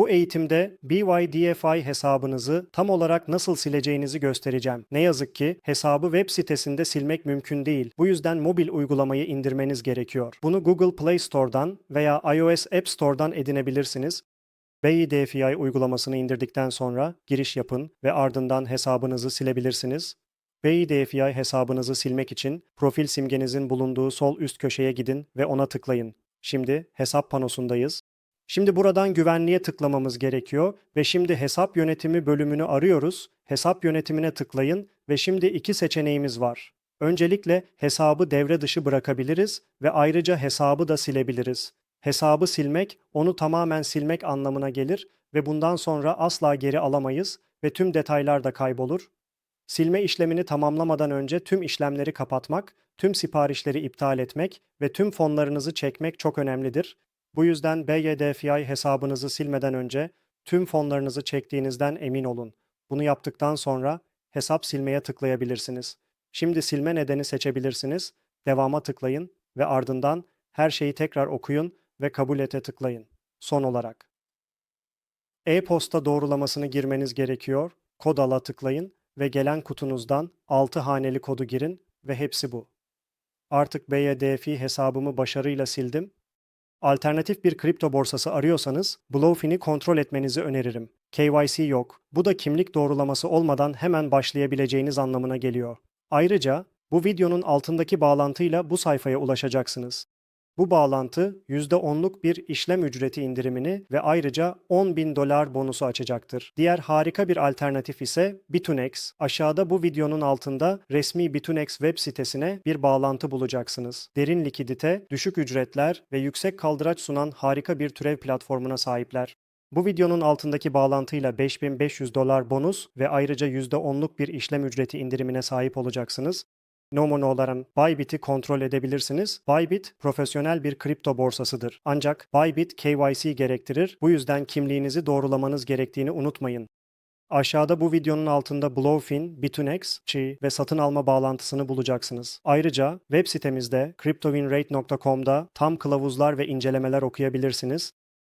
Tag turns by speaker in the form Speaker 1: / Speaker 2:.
Speaker 1: Bu eğitimde BYDFI hesabınızı tam olarak nasıl sileceğinizi göstereceğim. Ne yazık ki hesabı web sitesinde silmek mümkün değil. Bu yüzden mobil uygulamayı indirmeniz gerekiyor. Bunu Google Play Store'dan veya iOS App Store'dan edinebilirsiniz. BYDFI uygulamasını indirdikten sonra giriş yapın ve ardından hesabınızı silebilirsiniz. BYDFI hesabınızı silmek için profil simgenizin bulunduğu sol üst köşeye gidin ve ona tıklayın. Şimdi hesap panosundayız. Şimdi buradan güvenliğe tıklamamız gerekiyor ve şimdi hesap yönetimi bölümünü arıyoruz. Hesap yönetimine tıklayın ve şimdi iki seçeneğimiz var. Öncelikle hesabı devre dışı bırakabiliriz ve ayrıca hesabı da silebiliriz. Hesabı silmek, onu tamamen silmek anlamına gelir ve bundan sonra asla geri alamayız ve tüm detaylar da kaybolur. Silme işlemini tamamlamadan önce tüm işlemleri kapatmak, tüm siparişleri iptal etmek ve tüm fonlarınızı çekmek çok önemlidir. Bu yüzden BYDFI hesabınızı silmeden önce tüm fonlarınızı çektiğinizden emin olun. Bunu yaptıktan sonra hesap silmeye tıklayabilirsiniz. Şimdi silme nedeni seçebilirsiniz. Devama tıklayın ve ardından her şeyi tekrar okuyun ve kabul ete tıklayın. Son olarak e-posta doğrulamasını girmeniz gerekiyor. Kod ala tıklayın ve gelen kutunuzdan 6 haneli kodu girin ve hepsi bu. Artık BYDFI hesabımı başarıyla sildim. Alternatif bir kripto borsası arıyorsanız Bluefin'i kontrol etmenizi öneririm. KYC yok. Bu da kimlik doğrulaması olmadan hemen başlayabileceğiniz anlamına geliyor. Ayrıca bu videonun altındaki bağlantıyla bu sayfaya ulaşacaksınız. Bu bağlantı %10'luk bir işlem ücreti indirimini ve ayrıca 10 bin dolar bonusu açacaktır. Diğer harika bir alternatif ise Bitunex. Aşağıda bu videonun altında resmi Bitunex web sitesine bir bağlantı bulacaksınız. Derin likidite, düşük ücretler ve yüksek kaldıraç sunan harika bir türev platformuna sahipler. Bu videonun altındaki bağlantıyla 5500 dolar bonus ve ayrıca %10'luk bir işlem ücreti indirimine sahip olacaksınız. Nomono olarak Bybit'i kontrol edebilirsiniz. Bybit profesyonel bir kripto borsasıdır. Ancak Bybit KYC gerektirir. Bu yüzden kimliğinizi doğrulamanız gerektiğini unutmayın. Aşağıda bu videonun altında Bluefin, Bitunex, Chi ve satın alma bağlantısını bulacaksınız. Ayrıca web sitemizde cryptowinrate.com'da tam kılavuzlar ve incelemeler okuyabilirsiniz.